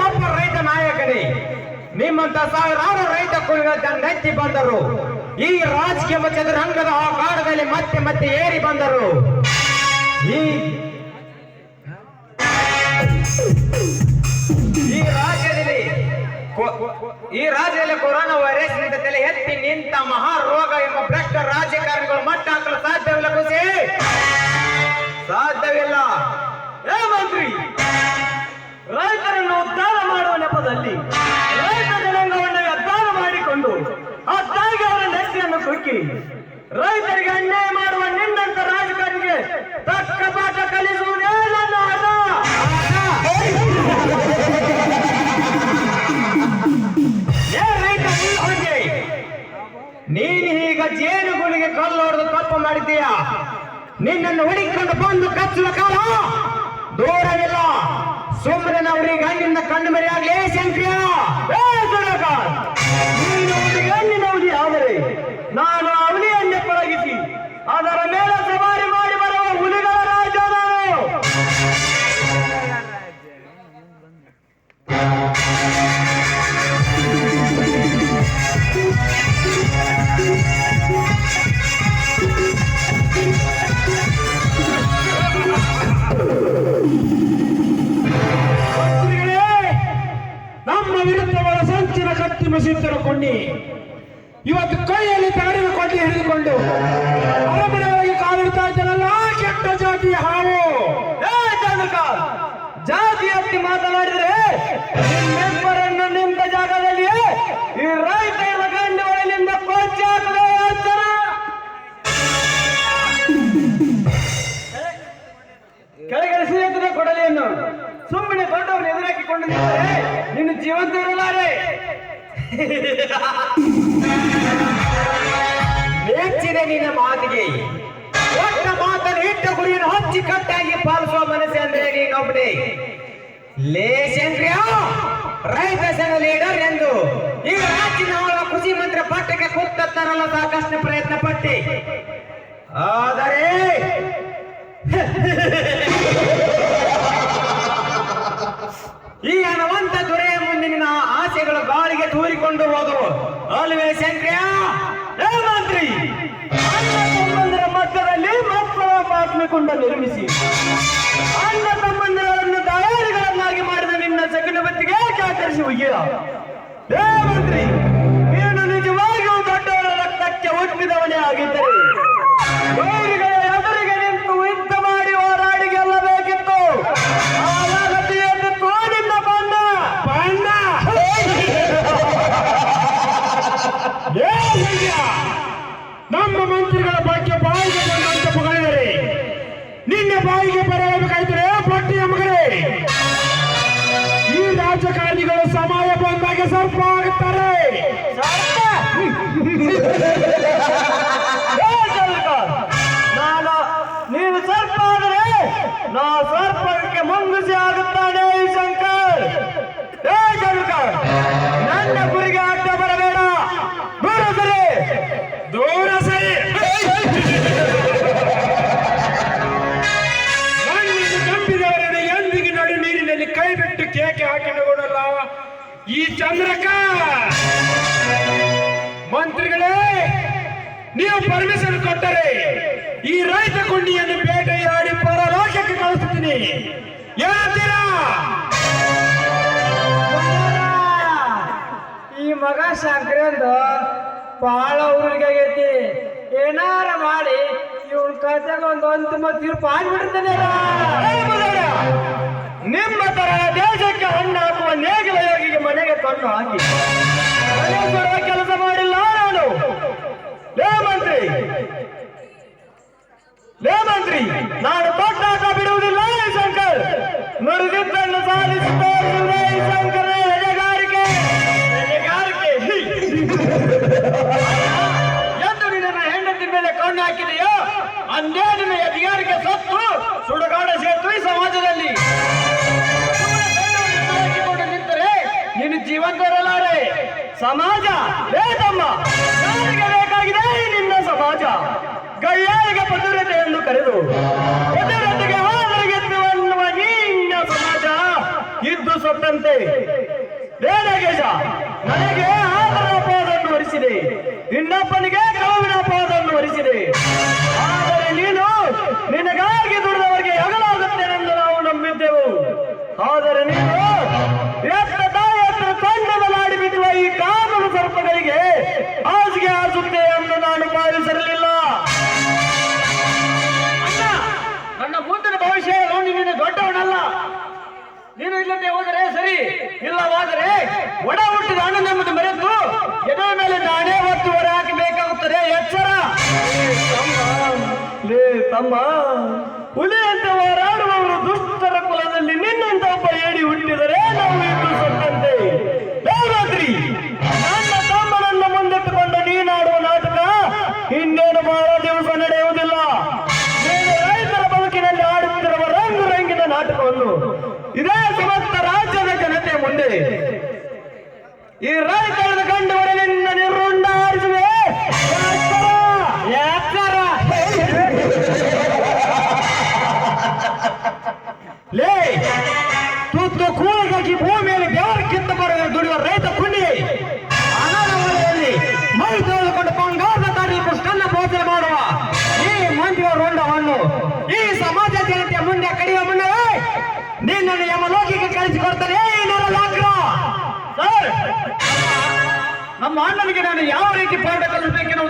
ಮಪ್ಪ ರೈತ ನಾಯಕನೇ, ನಿಮ್ಮಂತ ಸಾವಿರಾರು ರೈತ ಕುಳಿಗಳ ನೆತ್ತಿ ಬಂದರು. ಈ ರಾಜಕೀಯ ಚದುರಂಗದ ಆ ಕಾಡದಲ್ಲಿ ಮತ್ತೆ ಮತ್ತೆ ಏರಿ ಬಂದರು. ಈ ಈ ರಾಜ್ಯದಲ್ಲಿ ಈ ರಾಜ್ಯದಲ್ಲಿ ಕೊರೋನಾ ವೈರಸ್ ನಿಂತ ತಲೆ ಎತ್ತಿ ನಿಂತ ಮಹಾರೋಗ ಎಂಬ ಭ್ರಷ್ಟ ರಾಜಕಾರಣಿಗಳು ಮಟ್ಟ ಹಾಕಲು ಸಾಧ್ಯವಿಲ್ಲ ಖುಷಿ. ಸಾಧ್ಯವಿಲ್ಲ. ಏ ಮಂತ್ರಿ, ರೈತರನ್ನು ಉದ್ಧಾರ ಮಾಡುವ ನೆಪದಲ್ಲಿ ರೈತ ಜನಾಂಗವನ್ನು ಉದ್ಧಾರ ಮಾಡಿಕೊಂಡು ಆ ತಾಯಿಗೆ ಅವರ ನೆಚ್ಚಿಯನ್ನು ಕುಕ್ಕಿ ರೈತರಿಗೆ ಅನ್ಯಾಯ ಮಾಡುವ ನಿನ್ನನ್ನು ಹುಡುಕಿಕೊಂಡು ಬಂದು ಕಚ್ಚುವ ಕಾಲ. ದೂರವಿಲ್ಲ. ಸುಮ್ಮನೆ ಅವರಿಗೆ ಗಣ್ಣಿಂದ ಕಣ್ಣು ಮರೆಯಾಗಲಿ ಶಂಕ್ರಿಯ ನೀನು ಹುಲಿಗೆ ಹಣ್ಣಿನ ಆದರೆ ನಾನು ಅವಲಿಯನ್ನೇ ಪಳಗಿಸಿ ಅದರ ಮೇಲೆ ಕತ್ತಿ ಕೊಂಡಿ ಇವತ್ತು ಕೈಯಲ್ಲಿ ತಗಡಿನ ಕೊಂಡಿ ಹಿಡಿದುಕೊಂಡು ಅರಮನೆ ಕಾಲಿಡ್ತಾ ಇದ್ದಾನಲ್ಲ, ಕೆಟ್ಟ ಜಾತಿಯ ಹಾವು ಜಾತಿ ಹತ್ತಿ ಮಾತನಾಡಿದ್ರೆ ನಿಮ್ಮೆಬ್ಬರನ್ನು ನಿಂತ ಜಾಗದಲ್ಲಿ ಈ ರೈತ ಗಂಡುಗಳಿಂದ ಪಂಚಾಯತ್. ಮೆಚ್ಚಿದೆ ನಿನ್ನ ಮಾತಿಗೆ. ಒಟ್ಟ ಮಾತನ್ನು ಇಟ್ಟ ಗುರಿಯನ್ನು ಹಚ್ಚಿ ಕಟ್ಟಾಗಿ ಪಾಲಿಸುವ ಮನಸ್ಸು ಅಂದ್ರೆ ನೀನೊಬ್ಬನೇ. ಲೇ ಶಂಕ್ರಿಯ ರೈತ ಸಂಘ ಲೀಡರ್ ಎಂದು. ಈ ರಾಜ್ಯದ ಕೃಷಿ ಮಂತ್ರಿ ಪಟ್ಟಕ್ಕೆ ಕೂತತ್ತಾರಲ್ಲ ಸಾಕಷ್ಟು ಪ್ರಯತ್ನ ಪಟ್ಟಿ. ಆದರೆ ಈ ಹಣವಂತ ದೊರೆಯ ಮುಂದೆ ನಿನ್ನ ಆಸೆಗಳು ಗಾಳಿಗೆ ತೂರಿಕೊಂಡು ಹೋದವು ಅಲ್ವೇ ಶಂಕ್ರಿಯ ಮಂತ್ರಿ! ತಮ್ಮಂದಿರ ಮಧ್ಯದಲ್ಲಿ ಮಕ್ಕಳ ಕುಂಡ ನಿರ್ಮಿಸಿ. ಅಣ್ಣ ತಮ್ಮಂದಿರನ್ನು ದಯಾರಿಗಳನ್ನಾಗಿ ಮಾಡಿದ ನಿನ್ನ ಚಕ್ರವರ್ತಿಗೆ ಕಾಕರಿಸಿ ಒಯ್ಯ ಮಂತ್ರಿ, ನೀನು ನಿಜವಾಗಿಯೂ ದೊಡ್ಡವರ ರಕ್ತಕ್ಕೆ ಹುಟ್ಟಿದವನೇ ಆಗಿದ್ದರೆ. ನಮ್ಮ ಮಂತ್ರಿಗಳ ಬಗ್ಗೆ ಬಾಯಿಗೆ ಬಂದಂತ ಮಗಳಿದರೆ ನಿನ್ನ ಬಾಯಿಗೆ ಬರಬೇಕಾಯ್ತರೆ ಪಟ್ಟಿಯ ಮಗರೇ ಈ ರಾಜಕಾರಣಿಗಳು ಸಮಯ ಬಂದಾಗ ಸರ್ಪ ಆಗುತ್ತಾರೆ ನಾನು, ನೀನು ಸರ್ಪ ಆದರೆ, ನಾ ಸರ್ಪಕ್ಕೆ ಮಂಗುಸಿ ಆಗುತ್ತಾನೆ. ಹಾಕಿಕೊಳ್ಳಲ್ಲ ಈ ಚಂದ್ರಕ! ಮಂತ್ರಿಗಳೇ ನೀವು ಪರ್ಮಿಷನ್ ಕೊಟ್ಟರೆ ಈ ರೈತ ಕುಂಡಿಯನ್ನು ಬೇಟೆಯಾಡಿ ಪರಲೋಕಕ್ಕೆ ಕಳಿಸ್ತೀನಿ. ಹೇಳ್ತೀರಾ ಈ ಮಗ ಶಂಕರಂದು ಬಹಳ ಊರಿಗೆ ಆಗೈತಿ. ಏನಾರ ಮಾಡಿ ಇವನ್ ಕತೆಗೆ ಒಂದು ತೀರ್ಪು ಆಗ್ಬಿಡ್ತಾನೆ ನಿಮ್ಮ ತರ ದೇಶಕ್ಕೆ ಹಣ್ಣು ಹಾಕುವ ನೇಗಿಲ ಯೋಗಿಗೆ ಮನೆಗೆ ಕಣ್ಣು ಹಾಕಿ. ಕೆಲಸ ಮಾಡಿಲ್ಲ ನಾನು. ಲೇ ಮಂತ್ರಿ. ಲೇ ಮಂತ್ರಿ, ನಾನು ತೊಟ್ಟಾಟ ಬಿಡುವುದಿಲ್ಲ ಶಂಕರ್. ನುಡಿದಿದ್ದನ್ನು ಸಾಧಿಸುತ್ತೇನೆ ಈ ಶಂಕರ ಎದೆಗಾರಿಕೆ ಎದೆಗಾರಿಕೆ ಎಂದು ನಿನ್ನ ಹೆಂಡತಿ ಮೇಲೆ ಕಣ್ಣು ಹಾಕಿದೆಯೋ, ಅಂದೇ ನಿನ್ನ ಎದೆಗಾರಿಕೆ ಸತ್ತು, ಸುಡುಗಾಡ ಸೇತು ಈ ಸಮಾಜದಲ್ಲಿ ಸಮಾಜ ಬೇಕಮ್ಮ. ಯಾರಿಗೆ ಬೇಕಾಗಿದೆ ನಿನ್ನ ಸಮಾಜ? ಗಳ್ಯಾರಿಗೆ ಭದ್ರತೆ ಎಂದು ಕರೆದು ಪದುರತೆಗೆ ಹಾದರಿಗೆತ್ತು ನಿನ್ನ ಸಮಾಜ ಇದ್ದು ಸೊತ್ತಂತೆ. ಗೇಜ ನನಗೆ ಆಧಾರ ಅಪವಾದವನ್ನು ಹೊರಿಸಿದೆ ಇನ್ನೊಬ್ಬನಿಗೆ ನೀನು ಇಲ್ಲದೆ ಹೋದರೆ ಸರಿ, ಇಲ್ಲವಾದರೆ ಒಡ ಹುಟ್ಟಿದ ನಮ್ಮದು ಮರೆತು ಎದೆ ಮೇಲೆ ನಾನೇ ಒತ್ತು ಹಾಕಬೇಕಾಗುತ್ತದೆ ಎಚ್ಚರ. ತಮ್ಮ ಹುಲಿ ಅಂತ ಹೋರಾಡುವವರು ದುಷ್ಟರ ಈ ಸಮಾಜ ಜನತೆ ಮುಂದೆ ಕಡಿಯುವ ಮುನ್ನವೇ ನಿನ್ನನ್ನು ಕಳಿಸಿ ಸರ್, ನಮ್ಮ ಅಣ್ಣನಿಗೆ ನಾನು ಯಾವ ರೀತಿ ಪಾಠ ಕಲಿಸಬೇಕೆನ್ನುವುದು